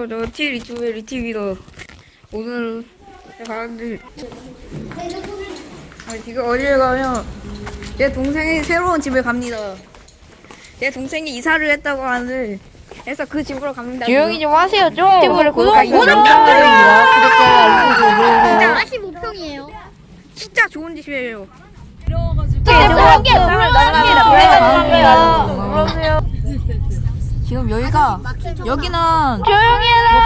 안녕하세요. 저티 리튜브의 리티비더. 오늘 가는데 아, 지금 어디에 가면 제 동생이 새로운 집에 갑니다. 제 동생이 이사를 했다고 하는데 해서 그 집으로 갑니다. 조용히 좀 하세요 좀. 유튜브를 구독, 구독 구독 부탁드립니다. 45평이에요. 진짜 좋은 집이에요. 불러주세요. 지금 여기가 여기는 조용히 해라.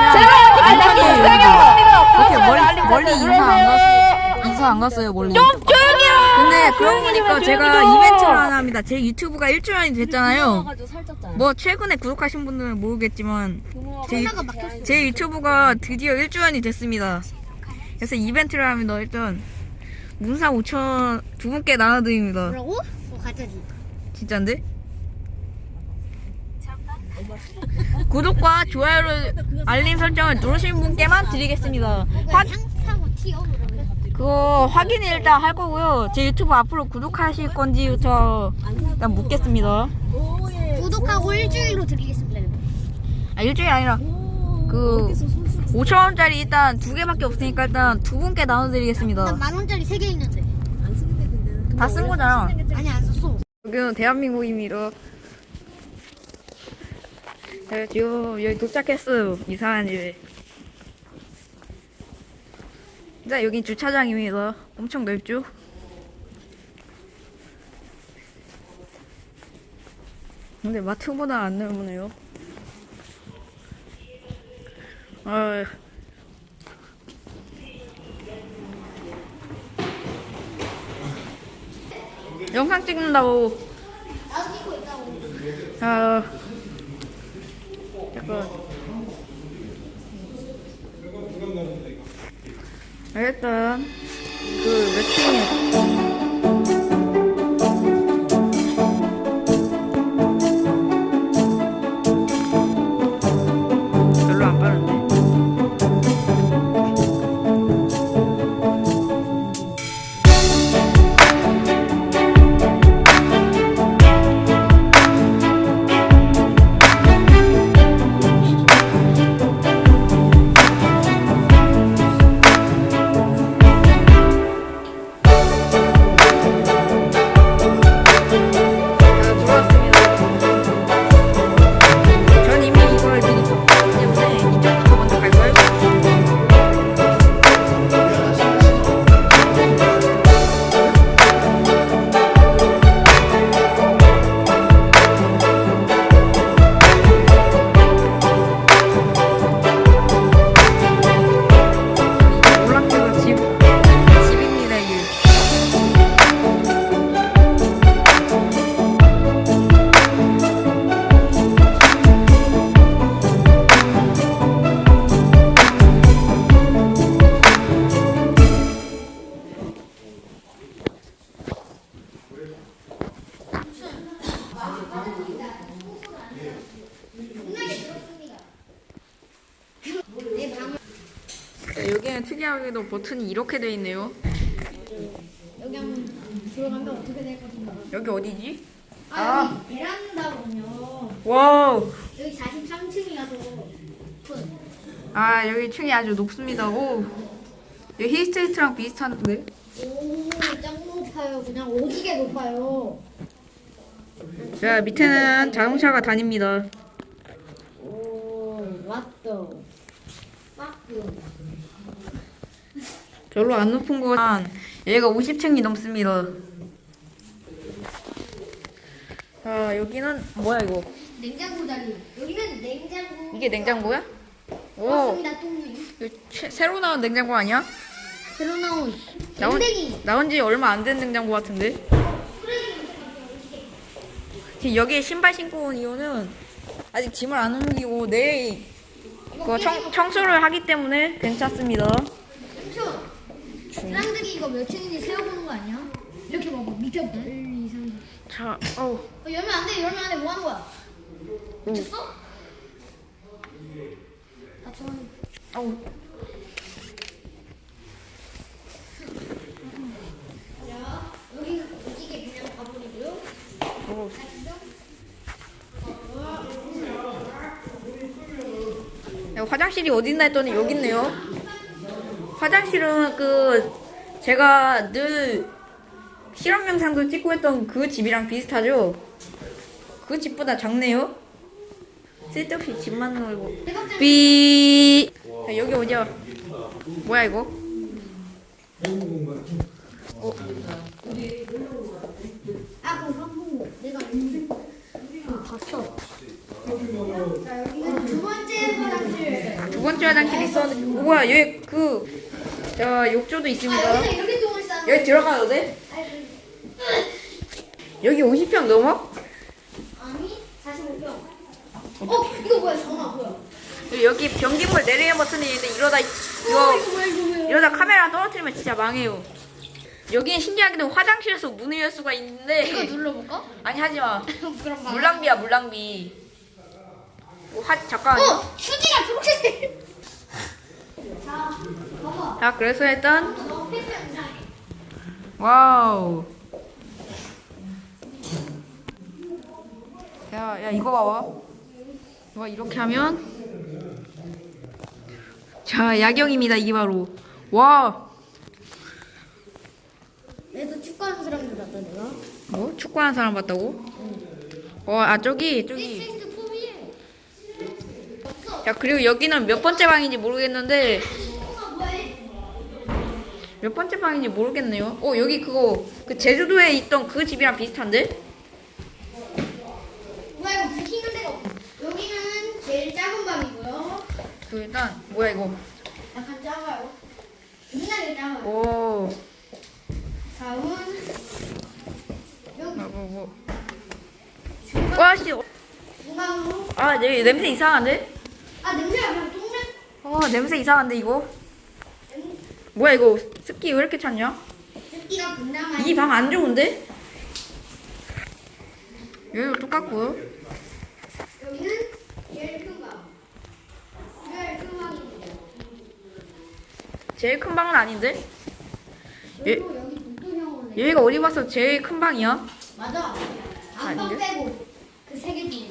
이렇게 멀리 멀리 인사 안 갔 인사 안 갔어요 멀리. 조용히 해라. 근데 그러고 보니까 제가 이벤트를 하나 합니다. 제 유튜브가 1주년이 됐잖아요. 뭐 최근에 구독하신 분들은 모르겠지만 제, 유- 제 유튜브가 드디어 1주년이 됐습니다. 그래서 이벤트를 합니다. 일단 문사 5천 두 분께 나눠드립니다. 뭐라고? 어, 가짜지. 진짠데? 구독과 좋아요를 알림 설정을 누르신 분께만 드리겠습니다. 확, 상 타고 튀어 그러면. 그거 확인을 일단 할 거고요. 제 유튜브 앞으로 구독하실 건지부터 일단 묻겠습니다. 구독하고 일주일로 드리겠습니다. 아, 일주일이 아니라 그 5천 원짜리 일단 두 개밖에 없으니까 일단 두 분께 나눠드리겠습니다. 난만 원짜리 세 개 있는데. 다 쓴 거잖아. 아니 안 썼어. 여기는 대한민국입니다. 네, 지금 여기 도착했어요. 이상한 집에. 자, 여긴 주차장입니다. 엄청 넓죠? 근데 마트보다 안 넓으네요. 아, 영상 찍는다고. 아, 잠깐. 일단 그 매칭 특이하게도 버튼이 이렇게 돼 있네요. 여기 한번 들어가면 어떻게 될 것인가? 여기 어디지? 아, 여기 베란다거든요. 와우. 여기 43층이라서 큰. 아 여기 층이 아주 높습니다. 오. 여기 힐스테이트랑 비슷한데? 오, 짱 높아요. 그냥 오지게 높아요. 자 밑에는 자동차가 다닙니다. 오, 왔다. 빠꾸. 별로 안 높은 거지만 얘가 50층이 넘습니다. 자 여기는 뭐야 이거? 냉장고 자리. 여기는 냉장고. 이게 냉장고야? 오. 맞습니다. 이거 최- 새로 나온 냉장고 아니야? 새로 나온 나온 댕댕이. 나온 지 얼마 안 된 냉장고 같은데? 지금 여기에 신발 신고 온 이유는 아직 짐을 안 옮기고 내일 그 청, 청소를 하기 때문에 괜찮습니다. 삼촌. 사람들이 이거 몇 층인지 세어보는 거 아니야? 이렇게 봐봐. 밑에 봐. 1, 2, 3, 4. 자, 어우, 어, 열면 안 돼. 열면 안 돼. 뭐 하는 거야? 미쳤어? 아, 저 어우. 자, 여기 오지게 그냥 가버리고요. 어우. 야, 화장실이 어디 있나 했더니 여기 있네요. 화장실은 그 제가 늘 실험 영상도 찍고 했던 그 집이랑 비슷하죠? 그 집보다 작네요. 쓸데없이 집만 놀고. 삐. 자, 여기 어디야? 뭐야 이거? 아, 그 한국 내가 봤어. 두 번째 화장실. 두 번째 화장실 있었는데 뭐야 여기 그 자, 욕조도 아, 있습니다. 여기서 이렇게 똥을 싸는. 여기 들어가도 돼? 여기 50평 넘어? 아니, 45평. 어, 이거 뭐야? 전화 뭐야? 여기 변기물 내리는 버튼이 있는데 이러다 어, 이거 이거 뭐야? 이거 뭐야? 이러다 카메라 떨어뜨리면 진짜 망해요. 여기는 신기하게도 화장실에서 문을 열 수가 있는데 이거 눌러볼까? 아니 하지 마. 그럼 봐. 물낭비야 물 낭비. 어, 하 잠깐. 어, 휴지가 초록색. 자. 자 그래서 일단. 와우. 야, 야 이거 봐봐. 와 이렇게 하면 자 야경입니다 이게 바로 와. 그래서 축구하는 사람들 봤다 내가. 뭐 축구하는 사람 봤다고? 어, 아 저기 저기. 야 그리고 여기는 몇 번째 방인지 모르겠는데 어? 몇 번째 방인지 모르겠네요. 어 여기 그거 그 제주도에 있던 그 집이랑 비슷한데? 뭐야 이거 불키는 데가 없어. 여기는 제일 작은 방이고요. 그 일단 뭐야 이거? 약간 작아요. 굉장히 작아요. 오, 다음은 여기 뭐 뭐. 뭐. 와 씨, 중앙으로. 아 내, 냄새 이상한데? 아 냄새가 그냥 똥냄. 어 냄새 이상한데 이거? 뭐야 이거 습기 왜 이렇게 찼냐? 새끼가 그나마. 이 방 안 좋은데? 여기도 똑같고요. 여기는 제일 큰 방. 제일 큰 방입니다. 제일 큰 방은 아닌데? 예. 그리고 여기 여기가 어디 봐서 제일 큰 방이야? 맞아. 안방 아닌데? 빼고 그 세 개 중에.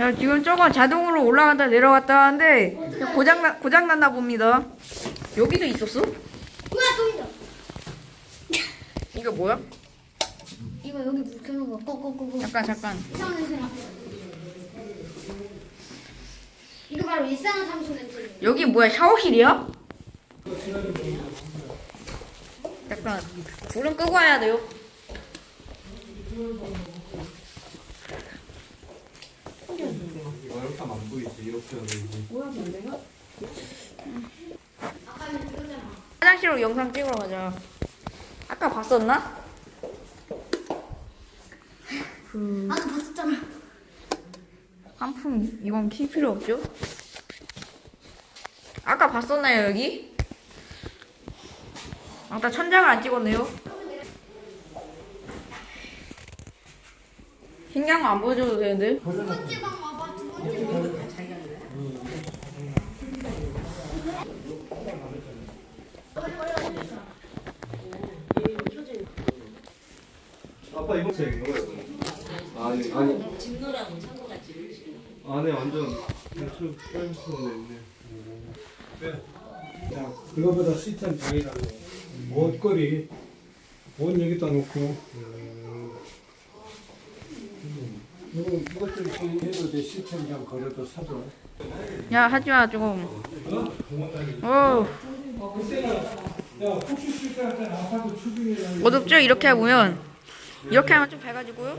자 지금 저건 자동으로 올라갔다 내려갔다 하는데 고장 나 고장 났나 봅니다. 여기도 있었어? 뭐야 똥이다. 이거 뭐야? 이거 여기 불 켜는 거 꺼꺼꺼꺼. 잠깐 잠깐. 이상한. 이거 바로 일산화탄소 냄새. 여기 뭐야 샤워실이야? 잠깐 불은 끄고 와야 돼요. 하면 안 보이지 이렇게 하면 이거잖아. 화장실로 영상 찍으러 가자. 아까 봤었나? 아까 봤었잖아. 환풍 이건 킬 필요 없죠? 아까 봤었나요 여기? 아까 천장을 안 찍었네요. 신기한 거 안 보여줘도 되는데? 두 번째 방 와봐. 두 번째 방. 아빠 이거 책 이거야 아니 아니 안에 완전 대충 빼놓는 데 있네 자, 그거보다 시스템 장이라고. 옷걸이, 옷 여기다 놓고. 이거, 이것 좀 정리해도 돼. 시스템 장 걸어도 사줘. 야 하지마 조금. 추빙이라는 어둡죠? 이렇게 보면 이렇게 하면 좀 밝아지고요.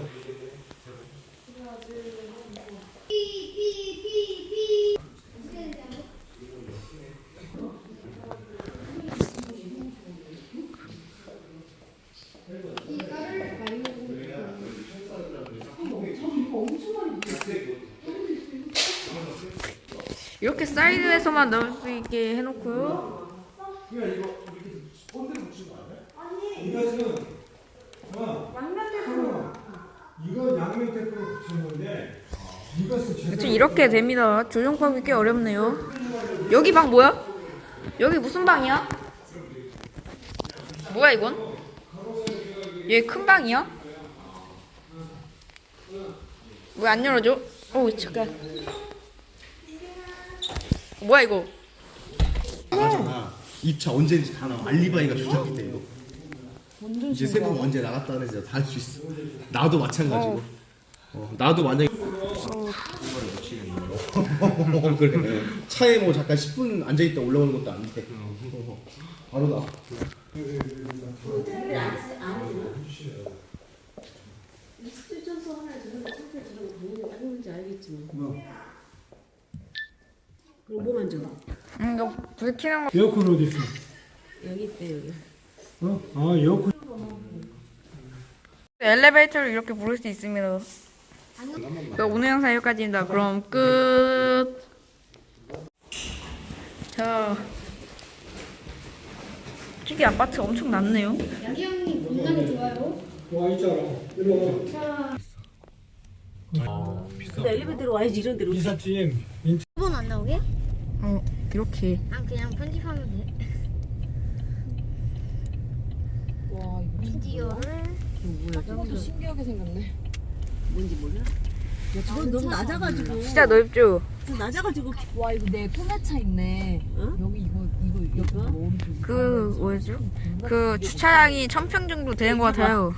이렇게 사이드에서만 넣을 수 있게 해놓고요. 이것은, 어, 이거 양면 테이프로 붙인 건데, 이것은 대충 제대로. 이렇게 됩니다. 조정법이 꽤 어렵네요. 여기 방 뭐야? 여기 무슨 방이야? 뭐야 이건? 얘 큰 방이야? 왜 안 열어줘? 오 잠깐. 뭐야 이거? 나가잖아. 입차 언제든지 다 나와. 알리바이가 조작돼 이거. 이제 세금 언제 나갔다는 이제 다할 수 있어. 나도 마찬가지고. 어, 나도 만약에 그래. 차에 뭐 잠깐 10분 앉아 있다 올라오는 것도 안 돼. 어, 바로 나. 그럼 뭐 만져? 음, 이거 불 켜는 거. 에어컨 어디 있어? 여기 있대 여기. 어? 아 에어컨. 엘리베이터를 이렇게 부를 수 있습니다. 그 오늘 영상 여기까지입니다. 그럼 끝. 자, 저기 아파트 엄청 낮네요. 양기 형님 건강이 좋아요. 와 있잖아. 일로 와. 근데 엘리베이터로 와야지 이런 데로. 이삿짐. 번안 나오게? 어, 이렇게. 난 그냥 편집하면 돼. 와 이거 미디어를 뭐야? 저것도 신기하게 생겼네. 뭔지 몰라? 야 저거 너무 낮아가지고. 진짜 넓죠? 낮아가지고. 와 이거 내 포매차 있네. 어? 여기 이거 이거 여기 이거. 그 뭐였죠? 그 주차량이 천평 정도 되는 것 같아요.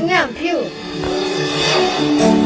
가장 중